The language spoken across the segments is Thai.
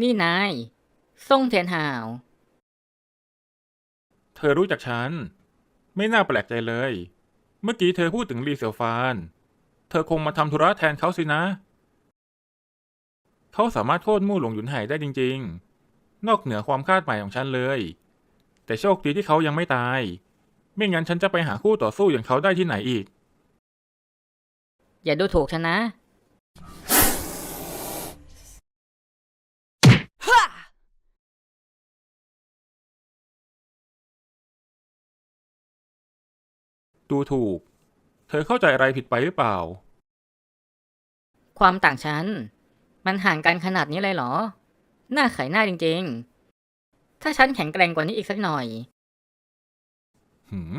นี่นายส่งเทียนหาว เธอรู้จักฉัน ไม่น่าแปลกใจเลย เมื่อกี้เธอพูดถึงลีเสี่ยวฟาน เธอคงมาทำธุระแทนเขาสินะ เขาสามารถโค่นมู่หลงหยุนไห่ได้จริง ๆ นอกเหนือความคาดหมายของฉันเลย แต่โชคดีที่เขายังไม่ตาย ไม่งั้นฉันจะไปหาคู่ต่อสู้อย่างเขาได้ที่ไหนอีก อย่าดูถูกฉันนะ ดูถูก เธอเข้าใจอะไรผิดไปหรือเปล่า ความต่างชั้น มันห่างกันขนาดนี้เลยเหรอ หน้าไขหน้าจริงๆ ถ้าฉันแข็งแกร่งกว่านี้อีกสักหน่อย หืม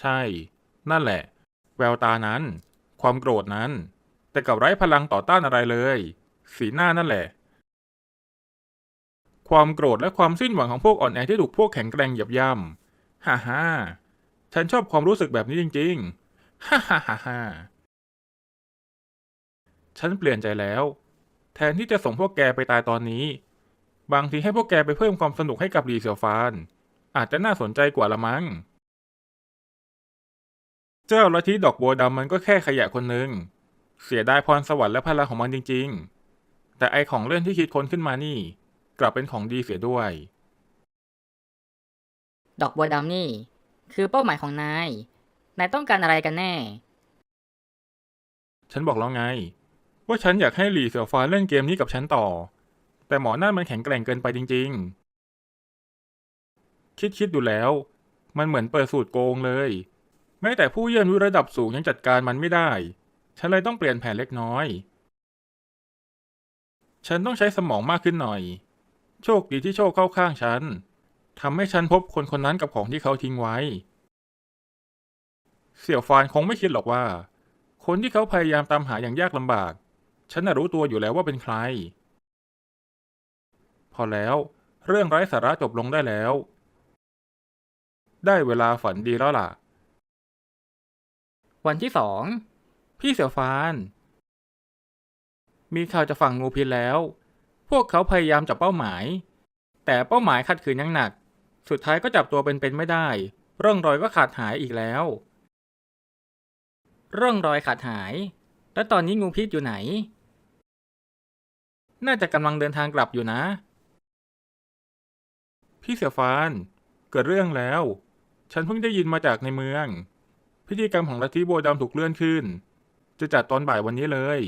ใช่ นั่นแหละ แววตานั้น ความโกรธนั้น แต่กับไร้พลังต่อต้านอะไรเลย สีหน้านั่นแหละ ความโกรธและความสิ้นหวังของพวกอ่อนแอที่ถูกพวกแข็งแกร่งเหยียบย่ำ ฮ่าฮ่าฉันชอบความรู้สึกแบบนี้จริง ๆ ฮ่าฮ่าฮ่าฮ่าฉันเปลี่ยนใจแล้ว แทนที่จะส่งพวกแกไปตายตอนนี้ บางทีให้พวกแกไปเพิ่มความสนุกให้กับหลีเสี่ยวฟาน อาจจะน่าสนใจกว่าละมั้ง เจ้าลัทธิดอกบัวดำมันก็แค่ขยะคนหนึ่ง เสียดายพรสวรรค์และพลังของมันจริง ๆ แต่ไอของเล่นที่คิดค้นขึ้นมานี่ กลับเป็นของดีเสียด้วย ดอกบัวดำนี่ คือเป้าหมายของนาย นายต้องการอะไรกันแน่ ฉันบอกแล้วไง ว่าฉันอยากให้หลีเสี่ยวฟานเล่นเกมนี้กับฉันต่อ แต่หมอนั่นมันแข็งแกร่งเกินไปจริง ๆ คิดคิดดูแล้ว มันเหมือนเปิดสูตรโกงเลย แม้แต่ผู้เยี่ยมรู้ระดับสูงยังจัดการมันไม่ได้ ฉันเลยต้องเปลี่ยนแผนเล็กน้อย ฉันต้องใช้สมองมากขึ้นหน่อย โชคดีที่โชคเข้าข้างฉัน ทำให้ฉันพบคนคนนั้นกับของที่เขาทิ้งไว้ เสี่ยวฟานคงไม่คิดหรอกว่า คนที่เขาพยายามตามหาอย่างยากลำบาก ฉันน่ะรู้ตัวอยู่แล้วว่าเป็นใคร พอแล้ว เรื่องไร้สาระจบลงได้แล้ว ได้เวลาฝันดีแล้วล่ะ วันที่สอง พี่เสี่ยวฟาน มีข่าวจากฝั่งงูพิษแล้ว พวกเขาพยายามจับเป้าหมาย แต่เป้าหมายขัดขืนอยังหนัก สุดท้ายก็จับตัวเป็นๆไม่ได้ ร่องรอยก็ขาดหายอีกแล้ว ร่องรอยขาดหาย แล้วตอนนี้งูพิษอยู่ไหน น่าจะกำลังเดินทางกลับอยู่นะ พี่เสี่ยวฟานเกิดเรื่องแล้ว ฉันเพิ่งได้ยินมาจากในเมือง พิธีกรรมของลัทธิโบวดำถูกเลื่อนขึ้น จะจัดตอนบ่ายวันนี้เลย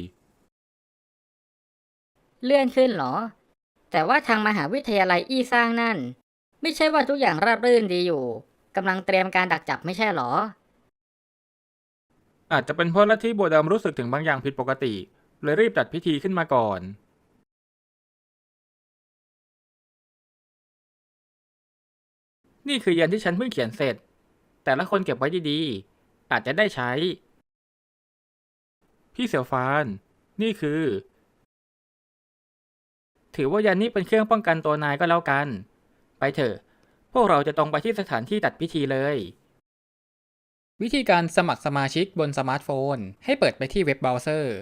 เลื่อนขึ้นเหรอ แต่ว่าทางมหาวิทยาลัยอี้สร้างนั่น ไม่ใช่ว่าทุกอย่างราบรื่นดีอยู่กำลังเตรียมการดักจับไม่ใช่หรอ อาจจะเป็นเพราะลัทธิโบวดำรู้สึกถึงบางอย่างผิดปกติ เลยรีบจัดพิธีขึ้นมาก่อน นี่คือยันที่ฉันเพิ่งเขียนเสร็จ แต่ละคนเก็บไว้ดีๆ อาจจะได้ใช้ พี่เสี่ยวฟาน นี่คือ ถือว่ายันนี้เป็นเครื่องป้องกันตัวนายก็แล้วกัน ไปเถอะ พวกเราจะตรงไปที่สถานที่ตัดพิธีเลย วิธีการสมัครสมาชิกบนสมาร์ทโฟน ให้เปิดไปที่เว็บเบราว์เซอร์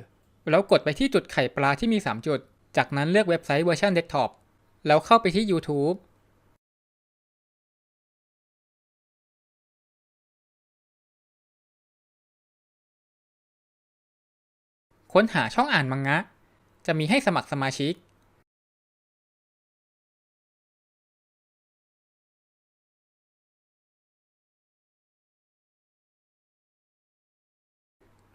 แล้วกดไปที่จุดไข่ปลาที่มี 3 จุด จากนั้นเลือกเว็บไซต์เวอร์ชันเดสก์ท็อป แล้วเข้าไปที่ YouTube ค้นหาช่องอ่านมังงะ จะมีให้สมัครสมาชิก